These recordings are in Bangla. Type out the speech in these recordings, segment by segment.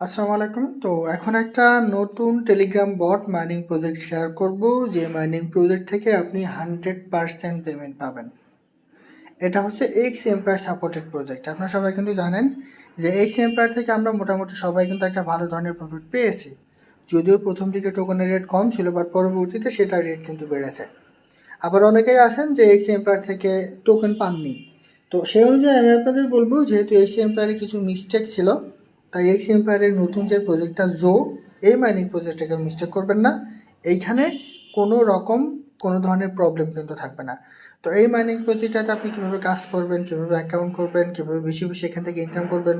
আসসালামু আলাইকুম। তো এখন একটা নতুন Telegram bot mining project share করব, যে মাইনিং প্রজেক্ট থেকে আপনি হান্ড্রেড পারসেন্ট পেমেন্ট পাবেন। এটা হচ্ছে এক্স এম্পায়ার সাপোর্টেড প্রজেক্ট আপনারা সবাই কিন্তু জানেন যে এক্স এম্পায়ার থেকে আমরা মোটামুটি সবাই কিন্তু একটা ভালো ধরনের প্রফিট পেয়েছি। যদিও প্রথম দিকে টোকনের রেট কম ছিল বাট পরবর্তীতে সেটার রেট কিন্তু বেড়েছে। আবার অনেকেই আছেন যে এক্স এম্পায়ার থেকে টোকেন পাননি। তো সেই অনুযায়ী আমি আপনাদের বলব, যেহেতু এক্স এম্পায়ারে কিছু মিস্টেক ছিল তাই এক্স এম্পায়ারের নতুন যে প্রজেক্টটা জো, এই মাইনিং প্রজেক্টটাকে মিস্টেক করবেন না। এইখানে কোনো রকম কোনো ধরনের প্রবলেম কিন্তু থাকবে না। তো এই মাইনিং প্রজেক্টটাতে আপনি কীভাবে কাজ করবেন, কীভাবে অ্যাকাউন্ট করবেন, কীভাবে বেশি বেশি এখান থেকে ইনকাম করবেন,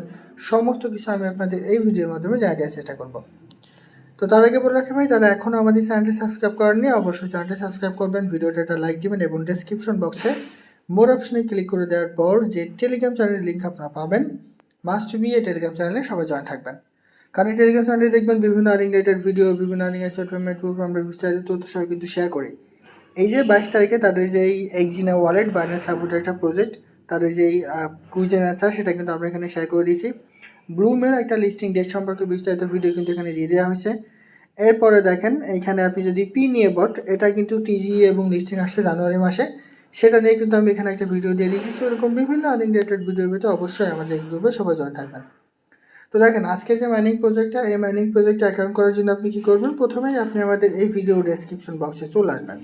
সমস্ত কিছু আমি আপনাদের এই ভিডিওর মাধ্যমে জানিয়ে দেওয়ার চেষ্টা করব। তো তার আগে বলে রাখি ভাই, যারা এখনও আমাদের চ্যানেলটি সাবস্ক্রাইব করেননি, অবশ্যই চ্যানেলটি সাবস্ক্রাইব করবেন ভিডিওটা একটা লাইক দিবেন এবং ডেসক্রিপশন বক্সে মোর অপশনে ক্লিক করে দেওয়ার পর যে টেলিগ্রাম চ্যানেলের লিঙ্ক আপনারা পাবেন মাস্ট বি এই টেলিগ্রাম চ্যানেলে সবাই জয়েন থাকবেন। কারণ এই টেলিগ্রাম চ্যানেলে দেখবেন বিভিন্ন আর্নিং রিলেটেড ভিডিও বিভিন্ন আর্নিং অ্যাসেট পেমেন্ট প্রুফ আমরা বিস্তারিত তথ্য সহ কিন্তু শেয়ার করি। এই যে বাইশ তারিখে তাদের যে এই এক্সিনা ওয়ালেট বাইনার সাপোর্ট একটা প্রজেক্ট তাদের যে কুইজেন অ্যান্সার সেটা কিন্তু আমরা এখানে শেয়ার করে দিয়েছি। ব্লুমের একটা লিস্টিং ডেট সম্পর্কে বিস্তারিত ভিডিও কিন্তু এখানে দিয়ে দেওয়া হয়েছে। এরপরে দেখেন এইখানে আপনি যদি পি নিয়ে বট এটা কিন্তু টিজি এবং লিস্টিং আসছে জানুয়ারি মাসে। সেটা নিয়ে কিন্তু আমি এখানে একটা ভিডিও দিয়ে দিয়েছি। সো এরকম বিভিন্ন আর্নিং রিলেটেড ভিডিও ভিতরে অবশ্যই আমাদের এই গ্রুপে সবাই জয়েন থাকবেন। তো দেখেন আজকে যে মাইনিং প্রজেক্টটা এই মাইনিং প্রজেক্টটা অ্যাকাউন্ট করার জন্য আপনি কী করবেন? প্রথমেই আপনি আমাদের এই ভিডিও ডেসক্রিপশন বক্সে চলে আসবেন।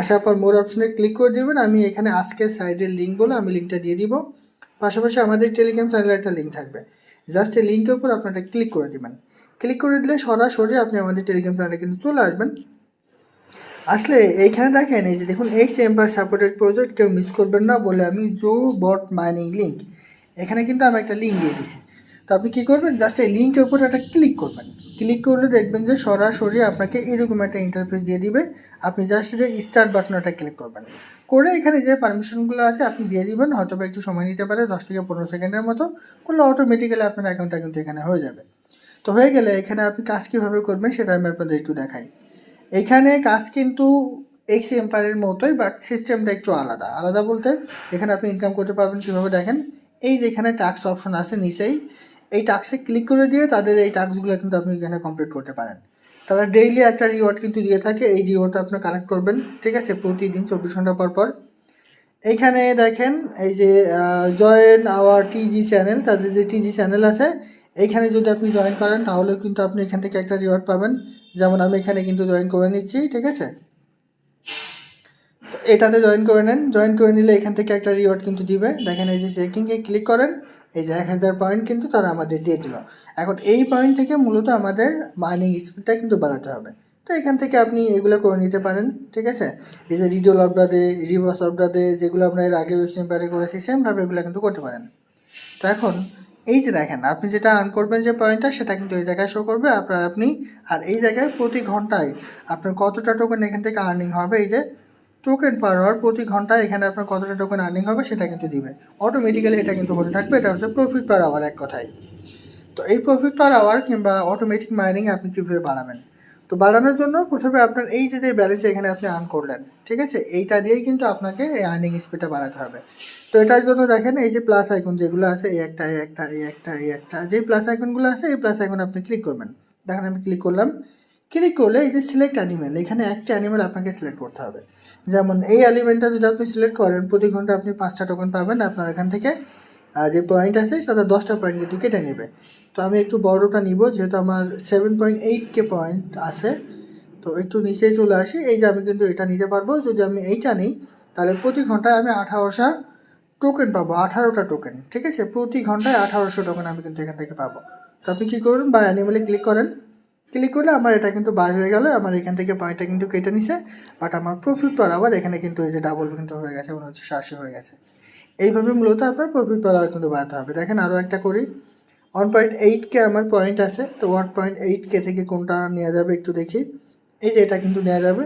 আসার পর মোর অপশনে ক্লিক করে দেবেন। আমি এখানে আজকের সাইডের লিঙ্ক বলে আমি লিঙ্কটা দিয়ে দিব। পাশাপাশি আমাদের টেলিগ্রাম চ্যানেলের একটা লিঙ্ক থাকবে। জাস্ট এই লিঙ্কের উপর আপনারা ক্লিক করে দেবেন। ক্লিক করে দিলে সরাসরি আপনি আমাদের টেলিগ্রাম চ্যানেলে কিন্তু চলে আসবেন। আসলে এইখানে দেখেন, এই যে দেখুন এক্স এম্পায়ার সাপোর্টেড প্রজেক্ট কেউ মিস করবেন না বলে আমি জো বট মাইনিং লিঙ্ক এখানে কিন্তু আমি একটা লিঙ্ক দিয়ে দিছি। তো আপনি কী করবেন? জাস্ট এই লিঙ্কের উপর একটা ক্লিক করবেন। ক্লিক করলে দেখবেন যে সরাসরি আপনাকে এরকম একটা ইন্টারফেস দিয়ে দিবে। আপনি জাস্ট এটা স্টার্ট বাটনটা ক্লিক করবেন। করে এখানে যে পারমিশনগুলো আছে, আপনি দিয়ে দিবেন। হয়তো একটু সময় নিতে পারে, দশ থেকে পনেরো সেকেন্ডের মতো। করলে অটোমেটিক্যালি আপনার অ্যাকাউন্টটা কিন্তু এখানে হয়ে যাবে। তো হয়ে গেলে এখানে আপনি কাজ কীভাবে করবেন সেটা আমি আপনাদের একটু দেখাই। এখানে কাজ কিন্তু এক্স এম্পায়ারের মতোই বাট সিস্টেমটা একটু আলাদা। আলাদা বলতে এখানে আপনি ইনকাম করতে পারবেন কীভাবে দেখেন? এই যে এখানে টাক্স অপশন আছে নিচেই, এই টাক্সে ক্লিক করে দিয়ে তাদের এই টাস্কগুলো কিন্তু আপনি এখানে কমপ্লিট করতে পারেন। তারা ডেইলি একটা রিওয়ার্ড কিন্তু দিয়ে থাকে, এই রিওয়ার্ডটা আপনি কালেক্ট করবেন, ঠিক আছে? প্রতিদিন চব্বিশ ঘণ্টা পর পর। এইখানে দেখেন এই যে জয়েন আওয়ার টিজি চ্যানেল তাদের যে টিজি চ্যানেল আছে এইখানে যদি আপনি জয়েন করেন তাহলেও কিন্তু আপনি এখান থেকে একটা রিওয়ার্ড পাবেন। যেমন আমি এখানে কিন্তু জয়েন করে নিচ্ছি, ঠিক আছে? তো এটাতে জয়েন করে নেন জয়েন করে নিলে এখান থেকে একটা রিওয়ার্ড কিন্তু দিবে। দেখেন এই যে চেকিংয়ে ক্লিক করেন, এই যে এক হাজার পয়েন্ট কিন্তু তারা আমাদের দিয়ে দিল। এখন এই পয়েন্ট থেকে মূলত আমাদের মাইনিং স্পিডটা কিন্তু বাড়াতে হবে। তো এখান থেকে আপনি এগুলো করে নিতে পারেন, ঠিক আছে? এই যে রিডোল অবডাদে রিভার্স অবডাদে যেগুলো আমরা এর আগে ওয়েস্ট করেছি সেমভাবে এগুলো কিন্তু করতে পারেন। তো এখন এই যে দেখেন, আপনি যেটা আর্ন করবেন যে পয়েন্টটা সেটা কিন্তু এই জায়গায় শো করবে। আপনার আপনি, আর এই জায়গায় প্রতি ঘন্টায় আপনার কতটা টোকেন এখান থেকে আর্নিং হবে? এই যে টোকেন পার আওয়ার প্রতি ঘন্টায় এখানে আপনার কতটা টোকেন আর্নিং হবে, সেটা কিন্তু দিবে। অটোমেটিক্যালি এটা কিন্তু হতে থাকবে, এটা হচ্ছে প্রফিট পার আওয়ার এক কথায়। তো এই প্রফিট পার আওয়ার কিংবা অটোমেটিক মাইনিং আপনি কীভাবে বাড়াবেন? তো বাড়ানোর জন্য প্রথমে আপনার এই যে যে ব্যালেন্স এখানে আপনি আর্ন করলেন, ঠিক আছে? এইটা দিয়েই কিন্তু আপনাকে এই আর্নিং স্পিডটা বাড়াতে হবে। তো এটার জন্য দেখেন, এই যে প্লাস আইকন যেগুলো আছে, এই একটা এই একটা এই একটা এই একটা যে প্লাস আইকনগুলো আছে, এই প্লাস আইকন আপনি ক্লিক করবেন। দেখেন আমি ক্লিক করলাম। ক্লিক করলে এই যে সিলেক্ট অ্যানিমেল এখানে একটা অ্যানিমেল আপনাকে সিলেক্ট করতে হবে। যেমন এই অ্যালিমেন্টটা যদি আপনি সিলেক্ট করেন, প্রতি ঘণ্টা আপনি পাঁচটা টোকেন পাবেন, আপনার এখান থেকে যে পয়েন্ট আছে, সেটা দশটা পয়েন্ট কিন্তু কেটে নেবে। তো আমি একটু বড়টা নিব, যেহেতু আমার seven point eight K point আছে। তো একটু নিচেই চলে আসি। এই যে আমি কিন্তু এটা নিতে পারব। যদি আমি এইটা নিই, তাহলে প্রতি ঘন্টায় আমি আঠারোশো টোকেন পাবো, আঠারোটা টোকেন ঠিক আছে? প্রতি ঘন্টায় আঠারোশো টোকেন আমি কিন্তু এখান থেকে পাবো। তো আপনি কী করবেন বা অ্যানিমেলে ক্লিক করেন। ক্লিক করলে আমার এটা কিন্তু বাই হয়ে গেল। আমার এখান থেকে পয়েন্টটা কিন্তু কেটে নিছে। বাট আমার প্রফিট পার আবার এখানে কিন্তু এই যে ডাবল কিন্তু হয়ে গেছে মনে হচ্ছে হয়ে গেছে। এইভাবে মূলত আপনার প্রফিট পাওয়ার কিন্তু বাড়াতে হবে। দেখেন আরও একটা করি। ওয়ান পয়েন্ট এইট কে আমার পয়েন্ট আছে। তো ওয়ান পয়েন্ট এইট কে থেকে কোনটা নেওয়া যাবে একটু দেখি। এই যে এটা কিন্তু নেওয়া যাবে।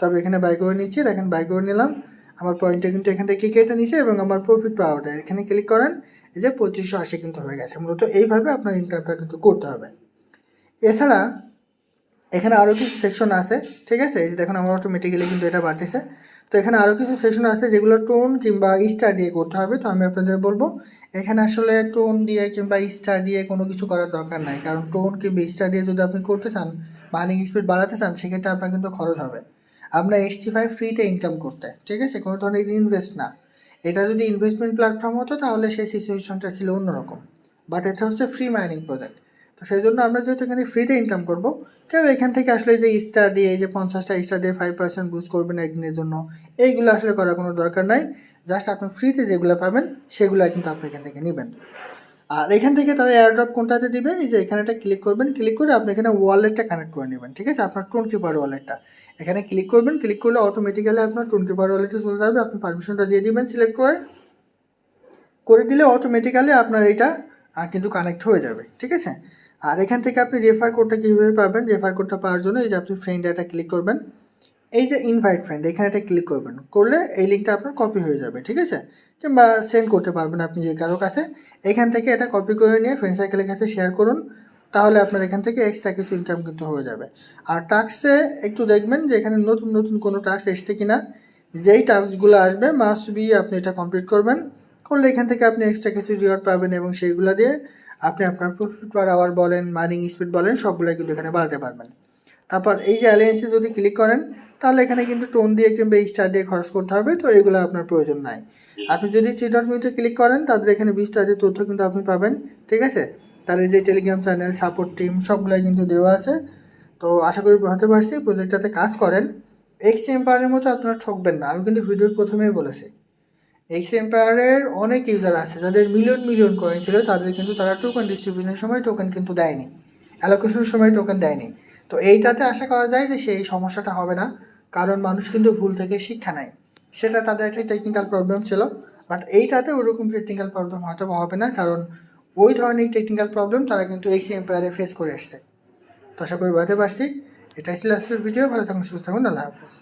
তবে এখানে বাই করে নিচ্ছি। দেখেন বাই করে নিলাম। আমার পয়েন্টটা কিন্তু এখান থেকে কেটে নিচ্ছে এবং আমার প্রফিট পাওয়ারটা এখানে ক্লিক করেন। এই যে পঁচিশশো আশি কিন্তু হয়ে গেছে। মূলত এইভাবে আপনার ইনকামটা কিন্তু করতে হবে। এছাড়া এখানে আরও কিছু সেকশন আছে, ঠিক আছে? এই যে দেখুন, আমার অটোমেটিক্যালি কিন্তু এটা বাড়তেছে। তো এখানে আরও কিছু সেকশন আছে যেগুলো টোন কিংবা স্টার দিয়ে করতে হবে। তো আমি আপনাদের বলব, এখানে আসলে টোন দিয়ে কিংবা স্টার দিয়ে কোনো কিছু করার দরকার নাই। কারণ টোন কিংবা স্টার দিয়ে যদি আপনি করতে চান মার্নিং স্পিড বাড়াতে চান, সেক্ষেত্রে আপনার কিন্তু খরচ হবে। আপনার এসটি ফাইভ ফ্রিতে ইনকাম করতে, ঠিক আছে? কোনো ধরনের ইনভেস্ট না। এটা যদি ইনভেস্টমেন্ট প্ল্যাটফর্ম হতো, তাহলে সেই সিচুয়েশনটা ছিল অন্যরকম। বাট এটা হচ্ছে ফ্রি মাইনিং প্রজেক্ট তো সেই জন্য আমরা যেহেতু এখানে ফ্রিতে ইনকাম করব কেউ এখান থেকে আসলে যে স্টার দিয়ে, এই যে পঞ্চাশটা স্টার দিয়ে ফাইভ পার্সেন্ট বুস্ট করবেন একদিনের জন্য, এইগুলো আসলে করার কোনো দরকার নাই। জাস্ট আপনি ফ্রিতে যেগুলো পাবেন, সেগুলো কিন্তু আপনি এখান থেকে নেবেন। আর এখান থেকে তারা এয়ারড্রপ কোনটাতে দিবে, এই যে এখানে একটা ক্লিক করবেন ক্লিক করে আপনি এখানে ওয়ালেটটা কানেক্ট করে নেবেন, ঠিক আছে? আপনার টোন কিপার ওয়ালেটটা এখানে ক্লিক করবেন ক্লিক করলে অটোমেটিক্যালি আপনার টোন কিপার ওয়ালেটে চলে যাবে, আপনি পারমিশনটা দিয়ে দিবেন সিলেক্ট করে। করে দিলে অটোমেটিক্যালি আপনার এটা কিন্তু কানেক্ট হয়ে যাবে, ঠিক আছে? আর এখান থেকে আপনি রেফার কোডটা কীভাবে পাবেন? রেফার কোডটা পাওয়ার জন্য এই যে আপনি ফ্রেন্ড একটা ক্লিক করবেন। এই যে ইনভাইট ফ্রেন্ড এখানে একটা ক্লিক করবেন। করলে এই লিঙ্কটা আপনার কপি হয়ে যাবে, ঠিক আছে? কিংবা সেন্ড করতে পারবেন আপনি যে কারও কাছে। এখান থেকে এটা কপি করে নিয়ে ফ্রেন্ড সার্কেলের কাছে শেয়ার করুন, তাহলে আপনার এখান থেকে এক্সট্রা কিছু ইনকাম কিন্তু হয়ে যাবে। আর টাস্কে একটু দেখবেন যে এখানে নতুন নতুন কোনো টাস্ক এসছে কিনা। যেই টাস্কগুলো আসবে মাস্ট বি আপনি এটা কমপ্লিট করবেন। করলে এখান থেকে আপনি এক্সট্রা কিছু রিওয়ার্ড পাবেন এবং সেইগুলো দিয়ে আপনি আপনার প্রফিট পার আওয়ার বলেন মাইনিং স্পিড বলেন সবগুলো কিন্তু এখানে বাড়াতে পারবেন। তারপর এই যে অ্যালায়েন্সে যদি ক্লিক করেন, তাহলে এখানে কিন্তু টোন দিয়ে কিংবা স্টার দিয়ে খরচ করতে হবে, তো এগুলো আপনার প্রয়োজন নাই। আপনি যদি চিটার মিউতে ক্লিক করেন, তাদের এখানে বিস্তারিত তথ্য কিন্তু আপনি পাবেন, ঠিক আছে? তাদের যে টেলিগ্রাম চ্যানেল সাপোর্ট টিম সবগুলোই কিন্তু দেওয়া আছে। তো আশা করি বুঝতে পারছি প্রজেক্টটাতে কাজ করেন। এক্স এম্পায়ারের মতো আপনারা ঠকবেন না, আমি কিন্তু ভিডিওর প্রথমেই বলেছি। এক্স এম্পায়ারের অনেক ইউজার আছে, যাদের মিলিয়ন মিলিয়ন কয়েন ছিল, তাদের কিন্তু তারা টোকেন ডিস্ট্রিবিউশনের সময় টোকেন কিন্তু দেয়নি। অ্যালোকেশনের সময় টোকেন দেয়নি। তো এইটাতে আশা করা যায় যে সেই সমস্যাটা হবে না, কারণ মানুষ কিন্তু ভুল থেকে শিক্ষা নেয়। সেটা তাদের একটা টেকনিক্যাল প্রবলেম ছিল বাট এইটাতে ওরকম টেকনিক্যাল প্রবলেম হয়তো হবে না, কারণ ওই ধরনের টেকনিক্যাল প্রবলেম তারা কিন্তু এক্স এম্পায়ারে ফেস করে আসছে তো আশা করি বুঝতে পারছি। এটাই ছিল আজকের ভিডিও ভালো থাকুন, সুস্থ থাকুন, আল্লাহ হাফেজ।